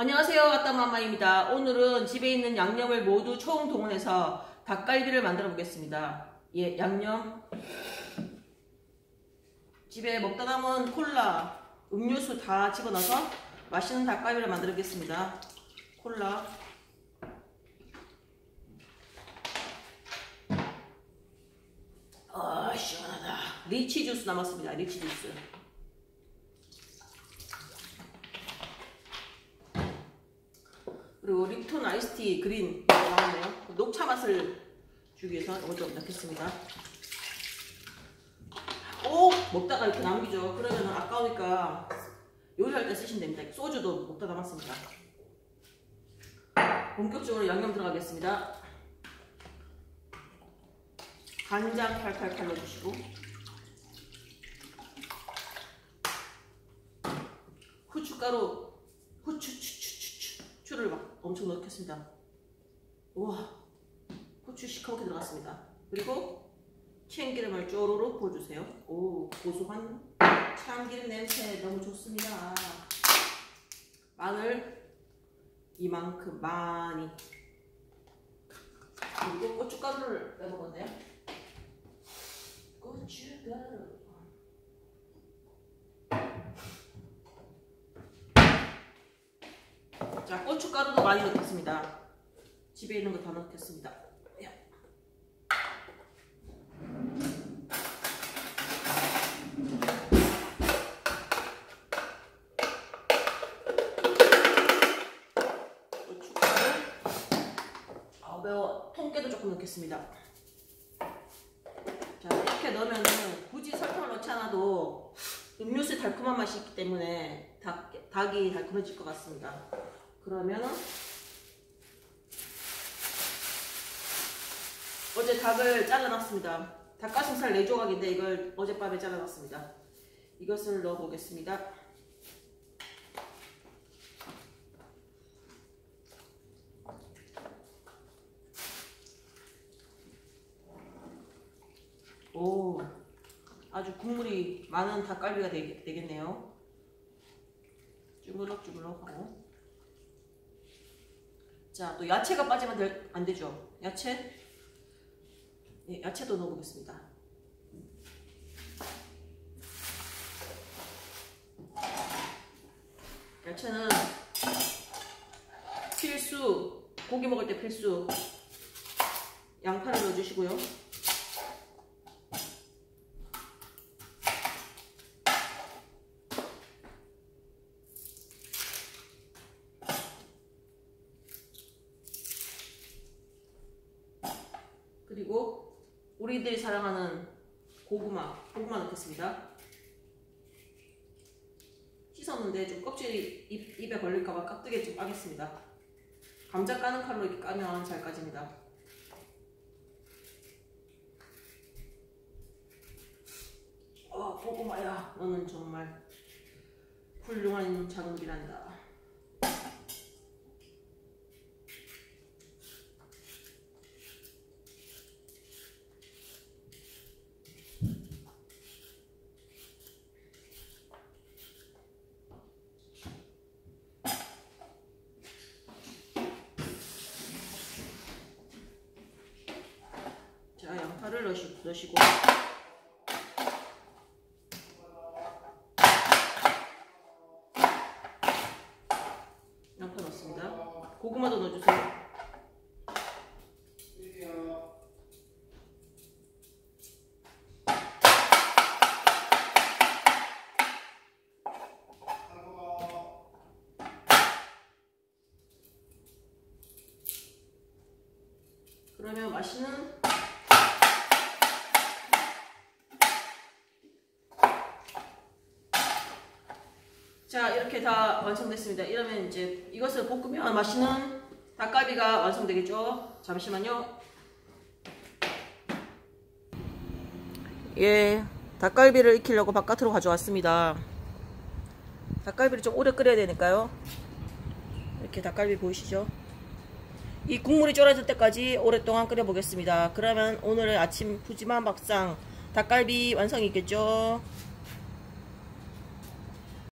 안녕하세요 아따마마입니다. 오늘은 집에 있는 양념을 모두 총 동원해서 닭갈비를 만들어 보겠습니다. 예 양념. 집에 먹다 남은 콜라 음료수 다 집어넣어서 맛있는 닭갈비를 만들어 보겠습니다. 콜라. 아 시원하다. 리치 주스 남았습니다. 리치 주스 그리고 립톤 아이스티 그린 나왔네요. 녹차 맛을 주기 위해서 좀 넣겠습니다. 꼭 먹다가 이렇게 남기죠. 그러면 아까우니까 요리할 때 쓰시면 됩니다. 소주도 먹다 남았습니다. 본격적으로 양념 들어가겠습니다. 간장 팔팔팔 넣어주시고 후춧가루 후추추추추추를 막 엄청 넣겠습니다. 우와 후추 시커멓게 들어갔습니다. 그리고 참기름 을 쪼로로 부어주세요. 오 고소한 참기름 냄새 너무 좋습니다. 마늘 이만큼 많이 그리고 고춧가루를 빼먹었네요. 고춧가루 자 고춧가루도 많이 넣겠습니다. 집에 있는 거 다 넣겠습니다. 야. 고춧가루 아 매워 통깨도 조금 넣겠습니다. 자 이렇게 넣으면 굳이 설탕을 넣지 않아도 음료수에 달콤한 맛이 있기 때문에 닭, 닭이 달콤해질 것 같습니다. 그러면은 어제 닭을 잘라놨습니다. 닭가슴살 4조각인데 이걸 어젯밤에 잘라놨습니다. 이것을 넣어보겠습니다. 오, 아주 국물이 많은 닭갈비가 되, 되겠네요. 주물럭주물럭하고 자, 또 야채가 빠지면 될, 안 되죠. 야채 예, 야채도 넣어보겠습니다. 야채는 필수 고기 먹을 때 필수 양파를 넣어주시고요. 그리고 우리들이 사랑하는 고구마, 고구마 넣겠습니다. 씻었는데 좀 껍질이 입, 입에 걸릴까봐 깍두기에 좀 까겠습니다. 감자 까는 칼로 이렇게 까면 잘 까집니다. 어, 고구마야, 너는 정말 훌륭한 작물이란다. 자, 양파를 넣으시, 넣으시고 양파 넣습니다. 고구마도 넣어주세요. 그러면 맛있는 자 이렇게 다 완성됐습니다. 이러면 이제 이것을 볶으면 맛있는 닭갈비가 완성되겠죠. 잠시만요. 예, 닭갈비를 익히려고 바깥으로 가져왔습니다. 닭갈비를 좀 오래 끓여야 되니까요. 이렇게 닭갈비 보이시죠? 이 국물이 쫄아질 때까지 오랫동안 끓여보겠습니다. 그러면 오늘의 아침 푸짐한 밥상 닭갈비 완성이겠죠?